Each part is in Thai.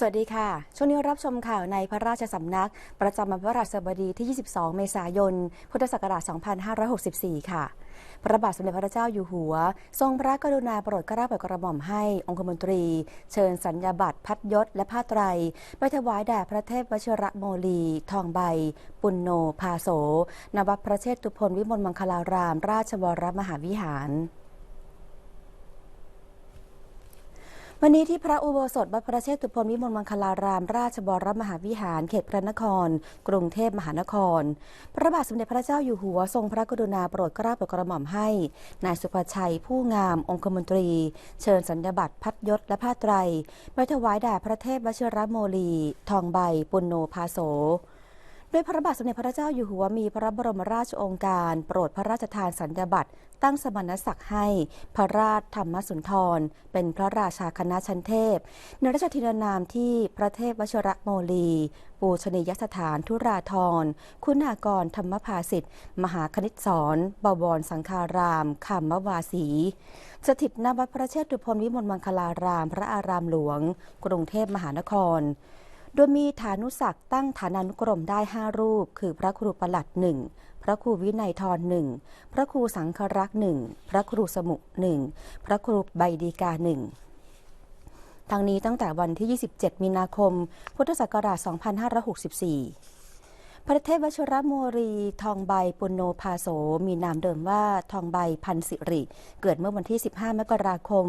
สวัสดีค่ะ ช่วงนี้รับชมข่าวในพระราชสำนัก ประจำวันพระราชบดีที่ 22 เมษายน พุทธศักราช 2564 ค่ะ พระบาทสมเด็จพระเจ้าอยู่หัว ทรงพระกรุณาโปรดเกล้าโปรดกระหม่อมให้องคมนตรี เชิญสัญญาบัตรพัดยศและผ้าไตร ไปถวายแด่พระเทพวชิระโมลี ทองใบ ปุณโนภาโสนวัดพระเชษตุพลวิมลมังคลาราม ราชวรมหาวิหาร วันนี้ที่พระอุโบสถวัดพระเชตุพนวิมลมังคลาราม ราชบรมหาวิหาร เขตพระนคร กรุงเทพมหานคร พระบาทสมเด็จพระเจ้าอยู่หัวทรงพระกรุณาโปรดเกล้าโปรดกระหม่อมให้ นายสุภชัยผู้งามองคมนตรี เชิญสัญญาบัตรพัดยศและผ้าไตรไปถวายแด่พระเทพวชิรโมลี ทองใบปุณโนภาโส โดยพระบาทสมเด็จพระเจ้าอยู่หัวมีพระบรมราชโองการ โปรดพระราชทานสัญญาบัตรตั้งสมณศักดิ์ให้พระราชธรรมสุนทร เป็นพระราชาคณะชั้นเทพ ในราชทินานามที่พระเทพวชระโมลี ปูชนียสถานทุราธร คุณากรธรรมภาสิทธิ์ มหาคณิตสอนบวรสังคารามคำมวาสี สถิตณวัดพระเชตุพนวิมลมังคลาราม พระอารามหลวง กรุงเทพมหานคร โดยมีฐานุศักดิ์ตั้งฐานานุกรมได้ 5 รูป คือพระครูประหลัดหนึ่งพระครูวินัยทรหนึ่งพระครูสังครักษ์หนึ่งพระครูสมุหนึ่งพระครูใบดีกาหนึ่งทั้งนี้ตั้งแต่วันที่ 27 มีนาคม พุทธศักราช 2564 พระเทพวชรโมรีทองใบปุณโนภาโส มีนามเดิมว่าทองใบพันสิริ เกิดเมื่อวันที่ 15 มกราคม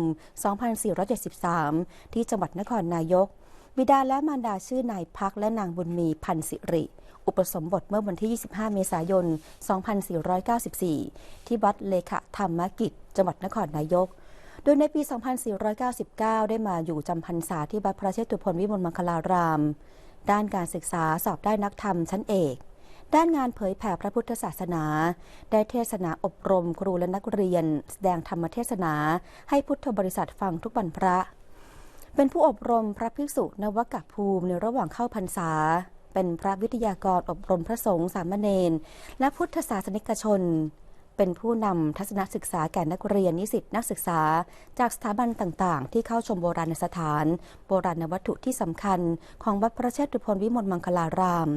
2473 ที่จังหวัดนครนายก บิดาและมารดาชื่อนายพักและนางบุญมีพันสิริ อุปสมบทเมื่อวันที่ 25 เมษายน 2494 ที่วัดเลขธรรมกิจ จังหวัดนครนายก โดยในปี 2499 ได้มาอยู่จำพรรษาที่วัดพระเชตุพนวิมลมังคลาราม ด้านการศึกษาสอบได้นักธรรมชั้นเอกด้านงานเผยแผ่พระพุทธศาสนา ได้เทศนาอบรมครูและนักเรียน แสดงธรรมเทศนาให้พุทธบริษัทฟังทุกวันพระ เป็นผู้อบรมพระภิกษุนวกภูมิในระหว่างเข้าพรรษา เป็นพระวิทยากรอบรมพระสงฆ์สามเณรและพุทธศาสนิกชน เป็นผู้นำทัศนศึกษาแก่นักเรียนนิสิตนักศึกษา จากสถาบันต่างๆ ที่เข้าชมโบราณสถาน โบราณวัตถุที่สำคัญของวัดพระเชตุพนวิมลมังคลาราม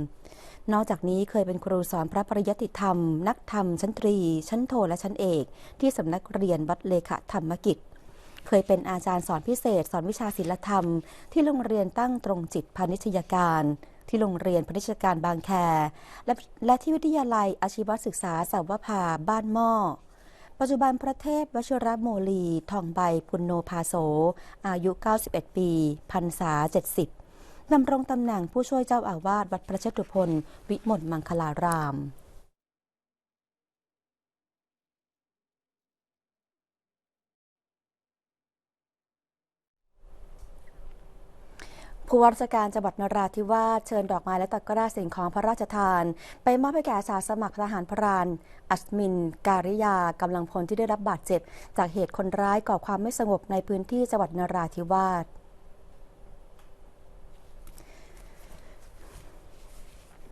นอกจากนี้เคยเป็นครูสอนพระปริยติธรรม นักธรรมชั้นตรี ชั้นโทและชั้นเอก ที่สำนักเรียนวัดเลขธรรมกิจ เคยเป็นอาจารย์สอนพิเศษ สอนวิชาศิลธรรม ที่โรงเรียนตั้งตรงจิตพาณิชยการ ที่โรงเรียนพาณิชยการบางแคและและที่วิทยาลัยอาชีวศึกษาสาวภาบ้านหม้อปัจจุบันพระเทพวชิรโมลี ทองใบพุนโนภาโส อายุ 91 ปีพรรษา 70ดำรงตำแหน่งผู้ช่วยเจ้าอาวาสวัดพระเชตุพนวิมลมังคลาราม ผู้ว่าราชการจังหวัดนราธิวาสเชิญดอกไม้และตะกร้าสิ่งของพระราชทาน ไปมอบให้แก่อาสาสมัครทหารพราน อัศมิน การิยากำลังพลที่ได้รับบาดเจ็บ จากเหตุคนร้ายก่อความไม่สงบในพื้นที่จังหวัดนราธิวาส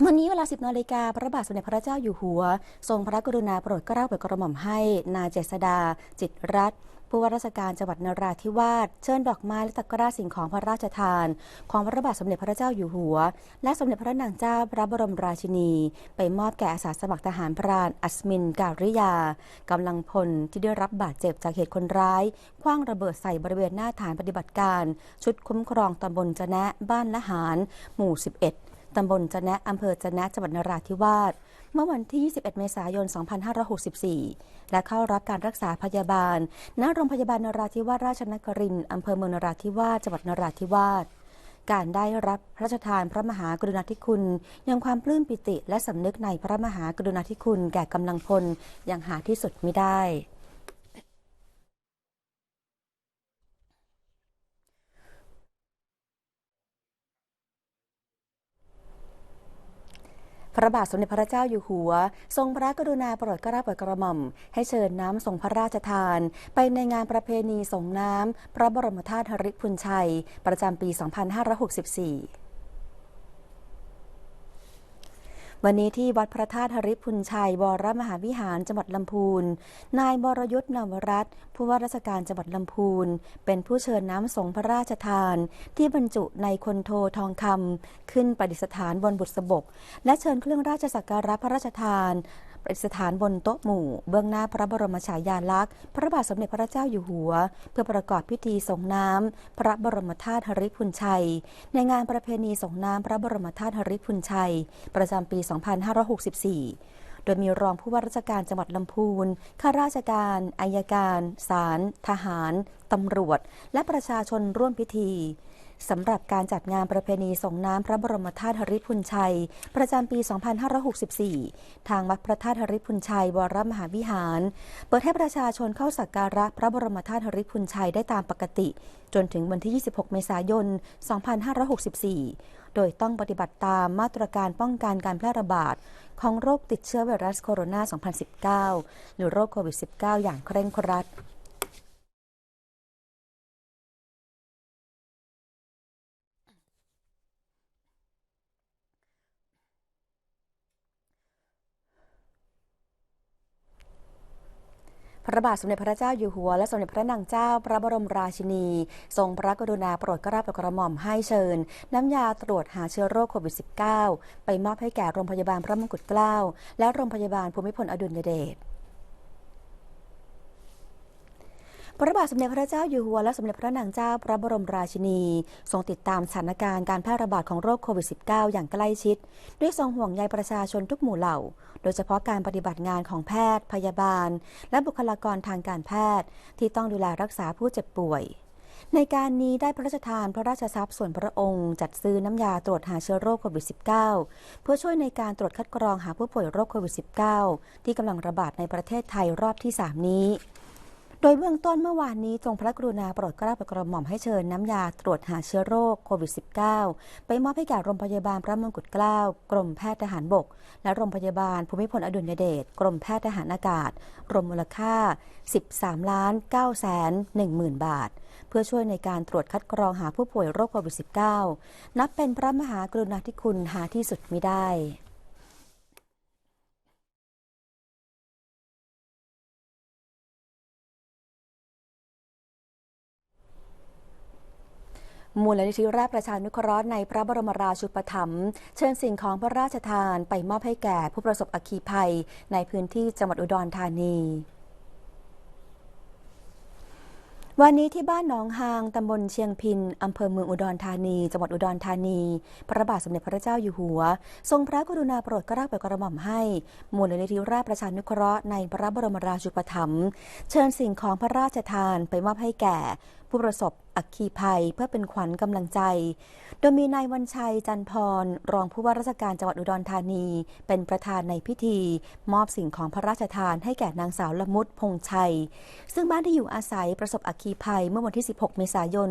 วันนี้เวลา 10นาฬิกาพระบาทสมเด็จพระเจ้าอยู่หัว ทรงพระกรุณาโปรดเกล้าโปรดกระหม่อมให้ นายเจษดา จิตรรัตน์ ผู้ว่าราชการจังหวัดนราธิวาสเชิญดอกไม้และตะกร้าสิ่งของพระราชทาน ของพระบาทสมเด็จพระเจ้าอยู่หัว และสมเด็จพระนางเจ้าพระบรมราชินี ไปมอบแก่อาสาสมัครทหารพรานอัศมิน การิยากำลังพลที่ได้รับบาดเจ็บจากเหตุคนร้ายคว้างระเบิดใส่บริเวณหน้าฐานปฏิบัติการ ชุดคุ้มครองตำบลจะนะบ้านละหาร หมู่ 11ตำบลจะนะอำเภอจะนะจังหวัดนราธิวาส เมื่อวันที่ 21 เมษายน 2564 และเข้ารับการรักษาพยาบาล ณ โรงพยาบาลนราธิวาสราชนครินทร์อำเภอเมืองนราธิวาสจังหวัดนราธิวาสการได้รับพระราชทานพระมหากรุณาธิคุณ ยังความปลื้มปิติและสำนึกในพระมหากรุณาธิคุณแก่กำลังพลอย่างหาที่สุดไม่ได้ ระบาทสมเด็จพระเจ้าอยู่หัว ทรงพระกรุณาโปรดกล้าโปรดกระหม่อม ให้เชิญน้ำทรงพระราชทาน ไปในงานประเพณีส่งน้ำพระบรมธาตุหริพุนชัย ประจำปี 2564 วันนี้ที่วัดพระธาตุหริพุนชัย วรมหาวิหารจังหวัดลำพูน นายบรยุทธ์นวรัตน์ผู้ว่าราชการจังหวัดลำพูน เป็นผู้เชิญน้ำสงพระราชทาน ที่บรรจุในคนโททองคำขึ้นประดิษฐานบนบุษบก และเชิญเครื่องราชสักการะพระราชทาน ประดิษฐานบนโต๊ะหมู่ เบื้องหน้าพระบรมฉายาลักษณ์ พระบาทสมเด็จพระเจ้าอยู่หัว เพื่อประกอบพิธีส่งน้ำพระบรมธาตุหริพุนชัย ในงานประเพณีส่งน้ำพระบรมธาตุหริพุนชัย ประจำปี 2564โดยมีรองผู้ว่าราชการจังหวัดลำพูน ข้าราชการ อายการ ศาล ทหาร ตำรวจ และประชาชนร่วมพิธี สำหรับการจัดงานประเพณีส่งน้ำพระบรมธาตุหริพุนชัย ประจำปี 2564 ทางวัดพระธาตุหริพุนชัยวรมหาวิหาร เปิดให้ประชาชนเข้าสักการะพระบรมธาตุหริพุนชัยได้ตามปกติ จนถึงวันที่ 26 เมษายน 2564 โดยต้องปฏิบัติตามมาตรการป้องกันการแพร่ระบาดของโรคติดเชื้อไวรัสโคโรนา 2019 หรือโรคโควิด -19 อย่างเคร่งครัด ระบาทสมเด็จพระเจ้าอยู่หัวและสมเด็จพระนางเจ้า พระบรมราชินี ทรงพระกรุณาโปรดเกล้าโปรดกระหม่อมให้เชิญ น้ำยาตรวจหาเชื้อโรคโควิด -19 ไปมอบให้แก่โรงพยาบาลพระมงกุฎเกล้าและโรงพยาบาลภูมิพลอดุลยเดช พระบาทสมเด็จพระเจ้าอยู่หัวและสมเด็จพระนางเจ้าพระบรมราชินี ทรงติดตามสถานการณ์การแพร่ระบาดของโรคโควิด -19 อย่างใกล้ชิด ด้วยทรงห่วงใยประชาชนทุกหมู่เหล่า โดยเฉพาะการปฏิบัติงานของแพทย์ พยาบาล และบุคลากรทางการแพทย์ ที่ต้องดูแลรักษาผู้เจ็บป่วย ในการนี้ได้พระราชทานพระราชทรัพย์ส่วนพระองค์ จัดซื้อน้ำยาตรวจหาเชื้อโรคโควิด -19 เพื่อช่วยในการตรวจคัดกรองหาผู้ป่วยโรคโควิด -19 ที่กำลังระบาดในประเทศไทยรอบที่ 3 นี้ โดยเบื้องต้นเมื่อวานนี้ทรงพระกรุณาโปรดเกล้าโปรดกระหม่อมให้เชิญน้ำยาตรวจหาเชื้อโรคโควิด -19 ไปมอบให้แก่โรงพยาบาลพระมงกุฎเกล้ากรมแพทย์ทหารบก และโรงพยาบาลภูมิพลอดุลยเดชกรมแพทย์ทหารอากาศ รวมมูลค่า 13ล้าน9แสน1หมื่นบาท เพื่อช่วยในการตรวจคัดกรองหาผู้ป่วยโรคโควิด -19 นับเป็นพระมหากรุณาธิคุณหาที่สุดมิได้ มูลนิธิราชประชานุเคราะห์ในพระบรมราชูปถัมภ์เชิญสิ่งของพระราชทานไปมอบให้แก่ผู้ประสบอัคคีภัย ในพื้นที่จังหวัดอุดรธานีวันนี้ที่บ้านหนองฮาง ตำบลเชียงพิน อำเภอเมืองอุดรธานี จังหวัดอุดรธานี พระบาทสมเด็จพระเจ้าอยู่หัว ทรงพระกรุณาโปรดเกล้าโปรดกระหม่อมให้ มูลนิธิราชประชานุเคราะห์ในพระบรมราชูปถัมภ์ เชิญสิ่งของพระราชทานไปมอบให้แก่ ผู้ประสบอัคคีภัยเพื่อเป็นขวัญกำลังใจ โดยมีนายวันชัยจันพร รองผู้ว่าราชการจังหวัดอุดรธานี เป็นประธานในพิธี มอบสิ่งของพระราชทานให้แก่นางสาวละมุดพงชัย ซึ่งบ้านที่อยู่อาศัยประสบอัคคีภัยเมื่อวันที่ 16 เมษายน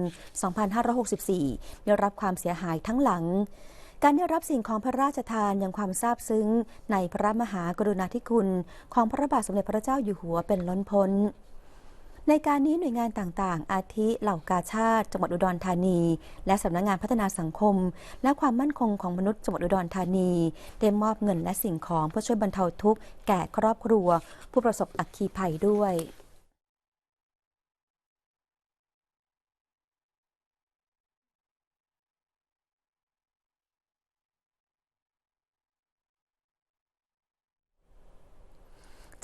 2564 ได้รับความเสียหายทั้งหลังการได้รับสิ่งของพระราชทานยังความซาบซึ้ง ในพระมหากรุณาธิคุณ ของพระบาทสมเด็จพระเจ้าอยู่หัวเป็นล้นพ้น ในการนี้หน่วยงานต่างๆ อาทิเหล่ากาชาติจังหวัดอุดรธานี และสำนักงงานพัฒนาสังคม และความมั่นคงของมนุษย์จังหวัดอุดรธานีได้มอบเงินและสิ่งของเพื่อช่วยบรรเทาทุกข์แก่ครอบครัว ผู้ประสบอัคคีภัยด้วย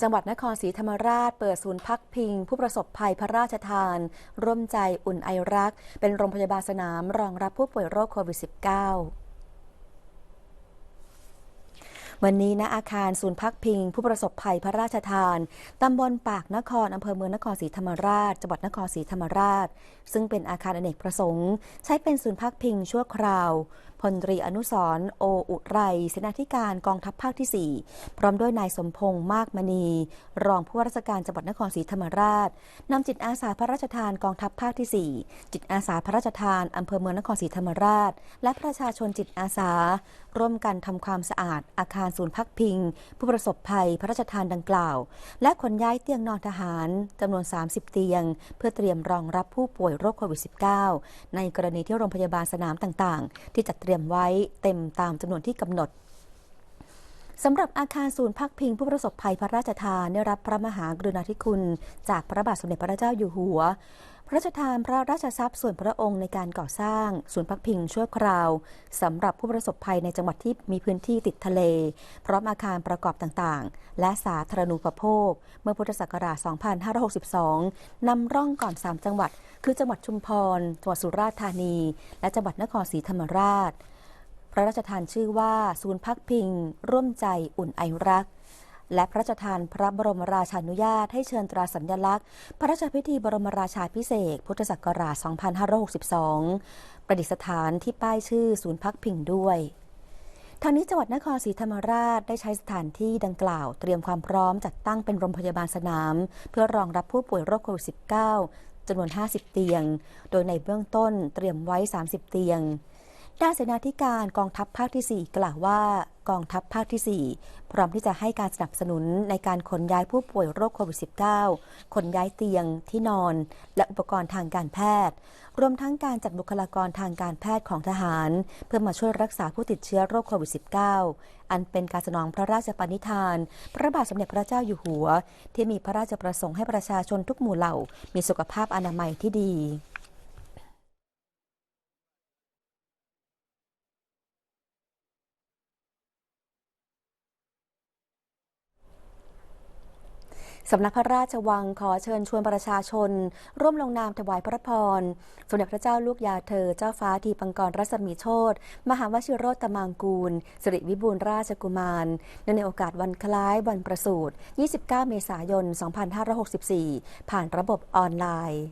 จังหวัดนครศรีธรรมราชเปิดศูนย์พักพิง ผู้ประสบภัยพระราชทาน ร่วมใจอุ่นไอรัก เป็นโรงพยาบาลสนามรองรับผู้ป่วยโรคโควิด -19 วันนี้ณอาคารศูนย์พักพิง ผู้ประสบภัยพระราชทาน ตำบลปากนครอำเภอเมืองนครศรีธรรมราช จังหวัดนครศรีธรรมราช ซึ่งเป็นอาคารอเนกประสงค์ ใช้เป็นศูนย์พักพิงชั่วคราวพลตรีอนุสรโออุไรเสนาธิการกองทัพภาคที่ 4 พร้อมด้วยนายสมพงษ์มากมณี รองผู้ว่าราชการจังหวัดนครศรีธรรมราชนำจิตอาสาพระราชทานกองทัพภาคที่ 4 จิตอาสาพระราชทานอำเภอเมืองนครศรีธรรมราช และประชาชนจิตอาสา ร่วมกันทำความสะอาด อาคารศูนย์พักพิง ผู้ประสบภัยพระราชทานดังกล่าว และขนย้ายเตียงนอนทหารจำนวน 30 เตียง เพื่อเตรียมรองรับผู้ป่วยโรคโควิด -19 ในกรณีที่โรงพยาบาลสนามต่าง ๆ ที่จัดเตรียมไว้เต็มตามจำนวนที่กำหนด สำหรับอาคารศูนย์พักพิงผู้ประสบภัยพระราชทานได้รับพระมหากรุณาธิคุณ จากพระบาทสมเด็จพระเจ้าอยู่หัว พระราชทานพระราชทรัพย์ส่วนพระองค์ในการก่อสร้าง ศูนย์พักพิงชั่วคราวสำหรับผู้ประสบภัยในจังหวัดที่มีพื้นที่ติดทะเล พร้อมอาคารประกอบต่างๆ และสาธารณูปโภค เมื่อพุทธศักราช 2562 นำร่องก่อน 3 จังหวัด คือจังหวัดชุมพร จังหวัดสุราษฎร์ธานี และจังหวัดนครศรีธรรมราช ระราชทานชื่อว่าศูนย์พักพิง ร่วมใจอุ่นไอรัก และพระราชทานพระบรมราชานุญาตให้เชิญตราสัญลักษณ์ พระราชพิธีบรมราชาพิเศษ พุทธศักราช 2562 ประดิษฐานที่ป้ายชื่อศูนย์พักพิงด้วยทางนี้จังหวัดนครศรีธรรมราชได้ใช้สถานที่ดังกล่าว เตรียมความพร้อมจัดตั้งเป็นโรงพยาบาลสนาม เพื่อรองรับผู้ป่วยโรคโควิด -19 จำนวน 50 เตียง โดยในเบื้องต้นเตรียมไว้ 30 เตียง ด้านเสนาธิการกองทัพภาคที่ 4 กล่าวว่ากองทัพภาคที่ 4 พร้อมที่จะให้การสนับสนุนในการขนย้ายผู้ป่วยโรคโควิด -19 ขนย้ายเตียงที่นอน และอุปกรณ์ทางการแพทย์ รวมทั้งการจัดบุคลากรทางการแพทย์ของทหาร เพื่อมาช่วยรักษาผู้ติดเชื้อโรคโควิด -19 อันเป็นการสนองพระราชปณิธาน พระบาทสมเด็จพระเจ้าอยู่หัว ที่มีพระราชประสงค์ให้ประชาชนทุกหมู่เหล่า มีสุขภาพอนามัยที่ดี สำนักพระราชวังขอเชิญชวนประชาชน ร่วมลงนามถวายพระพร สมเด็จพระเจ้าลูกยาเธอ เจ้าฟ้าทีปังกรรัศมีโชตมหาวชิโรตมังกูล สิริวิบูลราชกุมารเนื่องในโอกาสวันคล้ายวันประสูติ29 เมษายน 2564 ผ่านระบบออนไลน์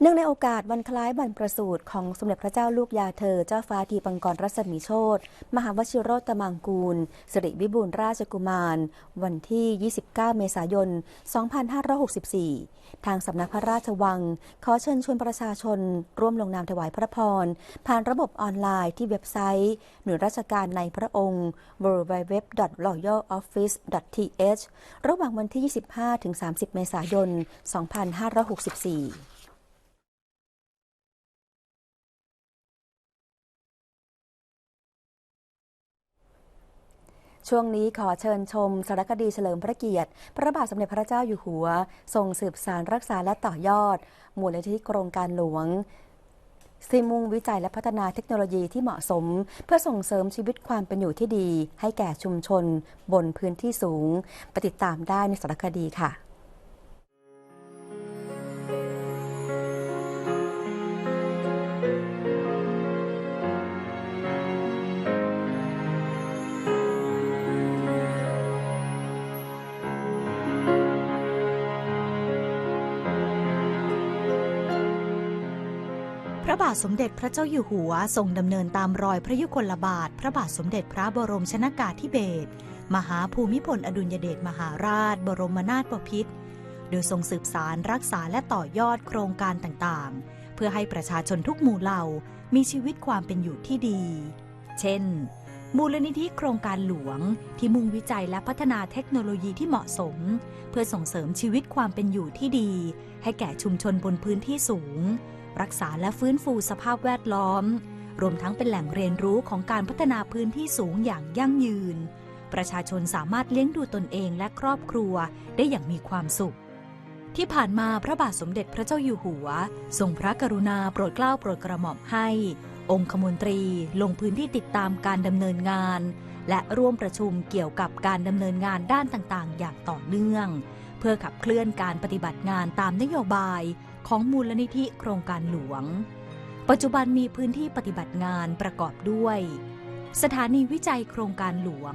เนื่องในโอกาสวันคล้ายวันประสูติของสมเด็จพระเจ้าลูกยาเธอ เจ้าฟ้าทีปังกรรัศมีโชตมหาวชิโรตมังกูล สิริวิบูลราชกุมาร วันที่ 29 เมษายน 2564 ทางสำนักพระราชวัง ขอเชิญชวนประชาชน ร่วมลงนามถวายพระพร ผ่านระบบออนไลน์ที่เว็บไซต์ หน่วยราชการในพระองค์ www.royaloffice.th ระหว่างวันที่ 25-30 เมษายน 2564 ช่วงนี้ขอเชิญชมสารคดีเฉลิมพระเกียรติ พระบาทสมเด็จพระเจ้าอยู่หัว ทรงสืบสารรักษาและต่อยอด มูลนิธิโครงการหลวงซีมุ่งวิจัยและพัฒนาเทคโนโลยีที่เหมาะสม เพื่อส่งเสริมชีวิตความเป็นอยู่ที่ดี ให้แก่ชุมชน บนพื้นที่สูงปติดตามได้ในสารคดีค่ะ บาทสมเด็จพระเจ้าอยู่หัวทรงดำเนินตามรอยพระยุคลบาท พระบาทสมเด็จพระบรมชนากาธิเบศรมหาภูมิพลอดุลยเดชมหาราช บรมนาถบพิตรโดยทรงสืบสารรักษาและต่อยอดโครงการต่างๆ เพื่อให้ประชาชนทุกหมู่เหล่ามีชีวิตความเป็นอยู่ที่ดี เช่น มูลนิธิโครงการหลวงที่มุ่งวิจัยและพัฒนาเทคโนโลยีที่เหมาะสม เพื่อส่งเสริมชีวิตความเป็นอยู่ที่ดี ให้แก่ชุมชนบนพื้นที่สูง รักษาและฟื้นฟูสภาพแวดล้อม รวมทั้งเป็นแหล่งเรียนรู้ของการพัฒนาพื้นที่สูงอย่างยั่งยืน ประชาชนสามารถเลี้ยงดูตนเองและครอบครัวได้อย่างมีความสุข ที่ผ่านมาพระบาทสมเด็จพระเจ้าอยู่หัว ทรงพระกรุณาโปรดเกล้าโปรดกระหม่อมให้ องคมนตรีลงพื้นที่ติดตามการดำเนินงาน และร่วมประชุมเกี่ยวกับการดำเนินงานด้านต่างๆ อย่างต่อเนื่อง เพื่อขับเคลื่อนการปฏิบัติงานตามนโยบาย ของมูลนิธิโครงการหลวง ปัจจุบันมีพื้นที่ปฏิบัติงานประกอบด้วย สถานีวิจัยโครงการหลวง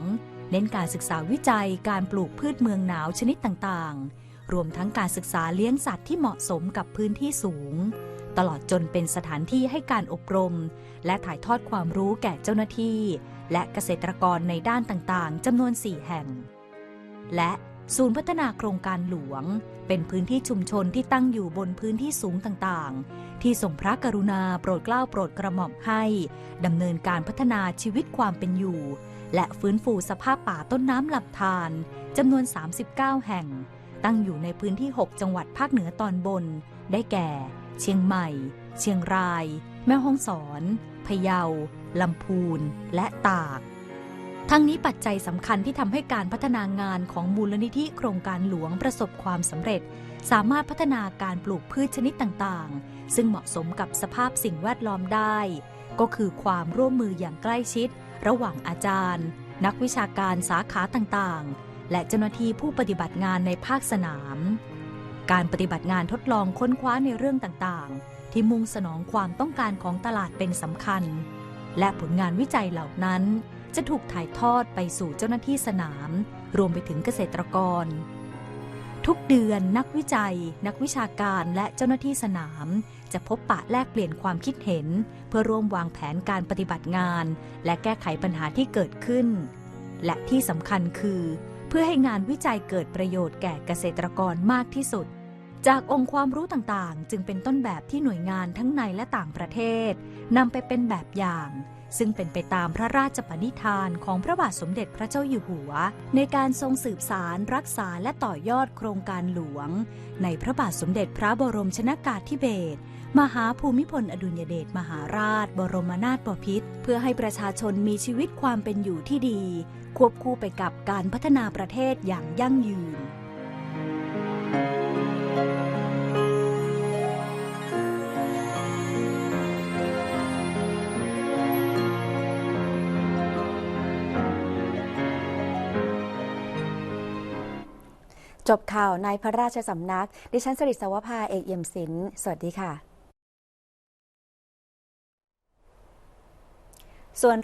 เน้นการศึกษาวิจัยการปลูกพืชเมืองหนาวชนิดต่างๆ รวมทั้งการศึกษาเลี้ยงสัตว์ที่เหมาะสมกับพื้นที่สูง ตลอดจนเป็นสถานที่ให้การอบรม และถ่ายทอดความรู้แก่เจ้าหน้าที่ และเกษตรกรในด้านต่างๆจำนวน 4 แห่ง และ ศูนย์พัฒนาโครงการหลวง เป็นพื้นที่ชุมชนที่ตั้งอยู่บนพื้นที่สูงต่างๆ ที่ทรงพระกรุณาโปรดเกล้าโปรดกระหม่อมให้ดำเนินการพัฒนาชีวิตความเป็นอยู่ และฟื้นฟูสภาพป่าต้นน้ำลำธารจำนวน 39 แห่ง ตั้งอยู่ในพื้นที่ 6 จังหวัดภาคเหนือตอนบน ได้แก่ เชียงใหม่ เชียงราย แม่ฮ่องสอน พะเยาลำพูน และตาก ทั้งนี้ปัจจัยสำคัญที่ทำให้การพัฒนางานของมูลนิธิโครงการหลวงประสบความสำเร็จ สามารถพัฒนาการปลูกพืชชนิดต่างๆ ซึ่งเหมาะสมกับสภาพสิ่งแวดล้อมได้ ก็คือความร่วมมืออย่างใกล้ชิด ระหว่างอาจารย์ นักวิชาการสาขาต่างๆ และเจ้าหน้าที่ผู้ปฏิบัติงานในภาคสนาม การปฏิบัติงานทดลองค้นคว้าในเรื่องต่างๆ ที่มุ่งสนองความต้องการของตลาดเป็นสำคัญ และผลงานวิจัยเหล่านั้น จะถูกถ่ายทอดไปสู่เจ้าหน้าที่สนาม รวมไปถึงเกษตรกร ทุกเดือนนักวิจัย นักวิชาการและเจ้าหน้าที่สนาม จะพบปะแลกเปลี่ยนความคิดเห็น เพื่อร่วมวางแผนการปฏิบัติงาน และแก้ไขปัญหาที่เกิดขึ้น และที่สำคัญคือ เพื่อให้งานวิจัยเกิดประโยชน์แก่เกษตรกรมากที่สุดจากองค์ความรู้ต่างๆ จึงเป็นต้นแบบที่หน่วยงานทั้งในและต่างประเทศนำไปเป็นแบบอย่าง ซึ่งเป็นไปตามพระราชปณิธานของพระบาทสมเด็จพระเจ้าอยู่หัว ในการทรงสืบสารรักษาและต่อยอดโครงการหลวง ในพระบาทสมเด็จพระบรมชนากาธิเบศรมหาภูมิพลอดุลยเดชมหาราช บรมนาถบพิตรเพื่อให้ประชาชนมีชีวิตความเป็นอยู่ที่ดี ควบคู่ไปกับการพัฒนาประเทศอย่างยั่งยืน จบข่าวในพระราชสำนัก ดิฉันสริศวภาเอกเอี่ยมศิลป์สวัสดีค่ะ ส่วน